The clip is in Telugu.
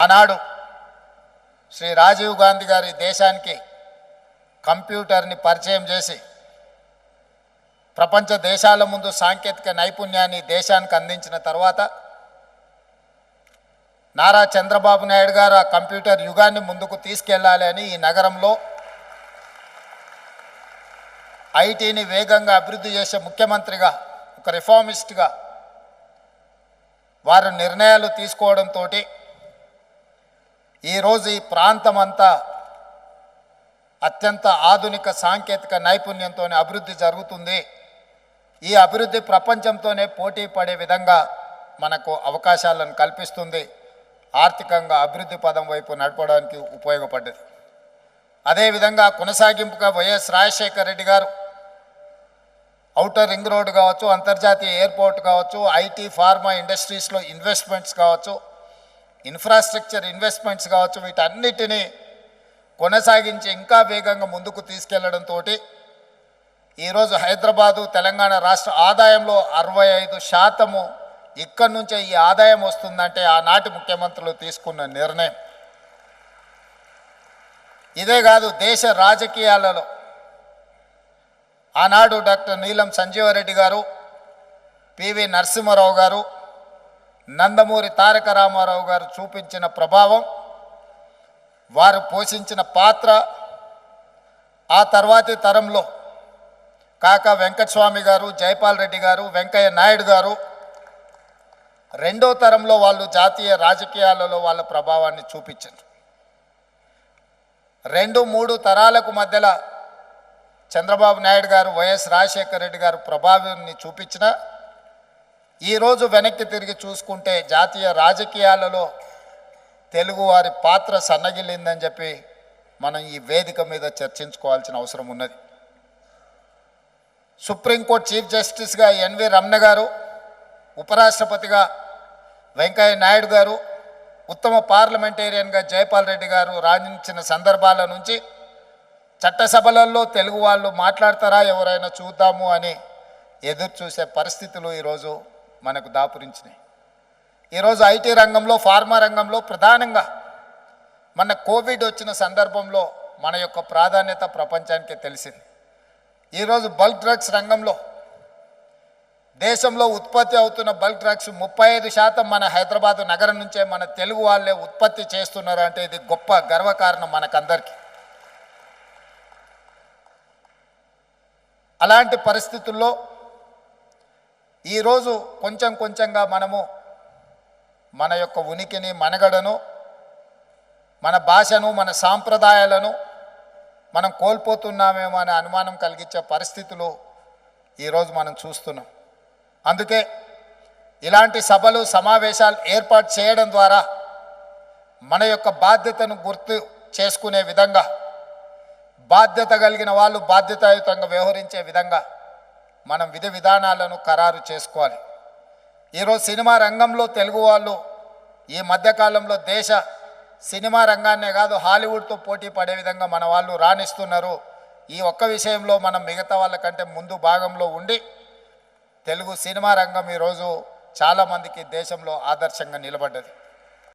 ఆనాడు శ్రీ రాజీవ్ గాంధీ గారి దేశానికి కంప్యూటర్ని పరిచయం చేసి ప్రపంచ దేశాల ముందు సాంకేతిక నైపుణ్యాన్ని దేశానికి అందించిన తర్వాత నారా చంద్రబాబు నాయుడు గారు ఆ కంప్యూటర్ యుగాన్ని ముందుకు తీసుకెళ్ళాలి అని ఈ నగరంలో ఐటీని వేగంగా అభివృద్ధి చేసే ముఖ్యమంత్రిగా ఒక రిఫార్మిస్ట్గా వారు నిర్ణయాలు తీసుకోవడంతో ఈరోజు ఈ ప్రాంతం అంతా అత్యంత ఆధునిక సాంకేతిక నైపుణ్యంతో అభివృద్ధి జరుగుతుంది. ఈ అభివృద్ధి ప్రపంచంతోనే పోటీ పడే విధంగా మనకు అవకాశాలను కల్పిస్తుంది. ఆర్థికంగా అభివృద్ధి పదం వైపు నడపడానికి ఉపయోగపడ్డది. అదేవిధంగా కొనసాగింపుగా వైఎస్ రాజశేఖర రెడ్డి గారు ఔటర్ రింగ్ రోడ్ కావచ్చు అంతర్జాతీయ ఎయిర్పోర్ట్ కావచ్చు ఐటీ ఫార్మా ఇండస్ట్రీస్లో ఇన్వెస్ట్మెంట్స్ కావచ్చు ఇన్ఫ్రాస్ట్రక్చర్ ఇన్వెస్ట్మెంట్స్ కావచ్చు వీటన్నిటినీ కొనసాగించి ఇంకా వేగంగా ముందుకు తీసుకెళ్ళడంతో ఈరోజు హైదరాబాదు తెలంగాణ రాష్ట్ర ఆదాయంలో అరవై ఐదు శాతము ఇక్కడి నుంచే ఈ ఆదాయం వస్తుందంటే ఆనాటి ముఖ్యమంత్రులు తీసుకున్న నిర్ణయం. ఇదే కాదు దేశ రాజకీయాలలో. ఆనాడు డాక్టర్ నీలం సంజీవరెడ్డి గారు పివి నరసింహారావు గారు నందమూరి తారక రామారావు గారు చూపించిన ప్రభావం వారు పోషించిన పాత్ర ఆ తర్వాతి తరంలో కాక వెంకటస్వామి గారు జైపాల్ రెడ్డి గారు వెంకయ్య నాయుడు గారు రెండో తరంలో వాళ్ళు జాతీయ రాజకీయాలలో వాళ్ళ ప్రభావాన్ని చూపించారు. రెండు మూడు తరాలకు మధ్యలో చంద్రబాబు నాయుడు గారు వైఎస్ రాజశేఖర రెడ్డి గారు ప్రభావాన్ని చూపించిన ఈరోజు వెనక్కి తిరిగి చూసుకుంటే జాతీయ రాజకీయాలలో తెలుగువారి పాత్ర సన్నగిల్లిందని చెప్పి మనం ఈ వేదిక మీద చర్చించుకోవాల్సిన అవసరం ఉన్నది. సుప్రీంకోర్టు చీఫ్ జస్టిస్గా ఎన్వి రమణ గారు ఉపరాష్ట్రపతిగా వెంకయ్య నాయుడు గారు ఉత్తమ పార్లమెంటేరియన్గా జైపాల్ రెడ్డి గారు రాణించిన సందర్భాల నుంచి చట్టసభలలో తెలుగు వాళ్ళు మాట్లాడతారా ఎవరైనా చూద్దాము అని ఎదురు చూసే పరిస్థితులు ఈరోజు మనకు దాపురించినాయి. ఈరోజు ఐటీ రంగంలో ఫార్మా రంగంలో ప్రధానంగా మన కోవిడ్ వచ్చిన సందర్భంలో మన యొక్క ప్రాధాన్యత ప్రపంచానికి తెలిసింది. ఈరోజు బల్క్ డ్రగ్స్ రంగంలో దేశంలో ఉత్పత్తి అవుతున్న బల్క్ డ్రగ్స్ ముప్పై ఐదు శాతం మన హైదరాబాద్ నగరం నుంచే మన తెలుగు వాళ్ళే ఉత్పత్తి చేస్తున్నారు అంటే ఇది గొప్ప గర్వకారణం మనకందరికీ. అలాంటి పరిస్థితుల్లో ఈరోజు కొంచెం కొంచెంగా మనము మన యొక్క ఉనికిని మనగడను మన భాషను మన సాంప్రదాయాలను మనం కోల్పోతున్నామేమో అనే అనుమానం కలిగించే పరిస్థితులు ఈరోజు మనం చూస్తున్నాం. అందుకే ఇలాంటి సభలు సమావేశాలు ఏర్పాటు చేయడం ద్వారా మన యొక్క బాధ్యతను గుర్తు చేసుకునే విధంగా బాధ్యత కలిగిన వాళ్ళు బాధ్యతాయుతంగా వ్యవహరించే విధంగా మనం విధి విధానాలను ఖరారు చేసుకోవాలి. ఈరోజు సినిమా రంగంలో తెలుగు వాళ్ళు ఈ మధ్యకాలంలో దేశ సినిమా రంగాన్నే కాదు హాలీవుడ్తో పోటీ పడే విధంగా మన వాళ్ళు రాణిస్తున్నారు. ఈ ఒక్క విషయంలో మనం మిగతా వాళ్ళకంటే ముందు భాగంలో ఉండి తెలుగు సినిమా రంగం ఈరోజు చాలామందికి దేశంలో ఆదర్శంగా నిలబడ్డది.